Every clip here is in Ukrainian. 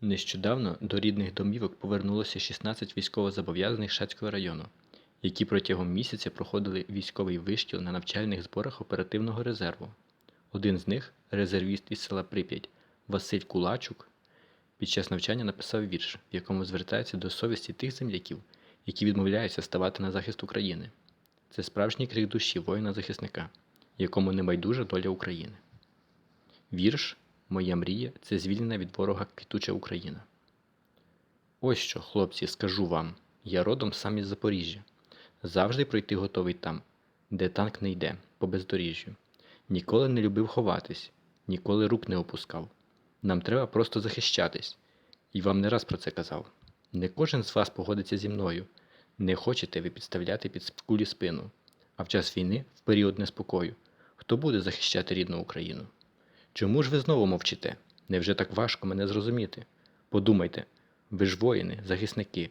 Нещодавно до рідних домівок повернулося 16 військовозобов'язаних Шацького району, які протягом місяця проходили військовий вишкіл на навчальних зборах оперативного резерву. Один з них, резервіст із села Прип'ять Василь Кулачук, під час навчання написав вірш, в якому звертається до совісті тих земляків, які відмовляються ставати на захист України. Це справжній крик душі воїна-захисника, якому не байдужа доля України. Вірш Моя мрія це звільнена від ворога квітуча Україна. Ось що, хлопці, скажу вам, я родом сам із Запоріжжя. Завжди пройти готовий там, де танк не йде, по бездоріжжю. Ніколи не любив ховатись, ніколи рук не опускав. Нам треба просто захищатись. І вам не раз про це казав. Не кожен з вас погодиться зі мною. Не хочете ви підставляти під кулі спину. А в час війни, в період неспокою, хто буде захищати рідну Україну? Чому ж ви знову мовчите? Невже так важко мене зрозуміти? Подумайте, ви ж воїни, захисники.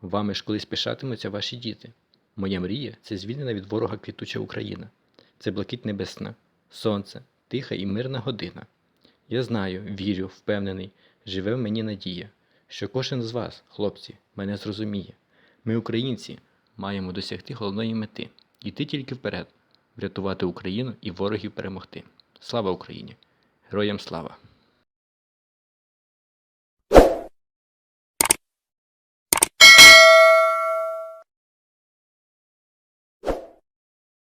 Вами ж колись пишатимуться ваші діти. Моя мрія це звільнена від ворога квітуча Україна. Це блакить небесна, сонце, тиха і мирна година. Я знаю, вірю, впевнений, живе в мені надія, що кожен з вас, хлопці, мене зрозуміє. Ми, українці, маємо досягти головної мети йти тільки вперед, врятувати Україну і ворогів перемогти. Слава Україні! Героям слава!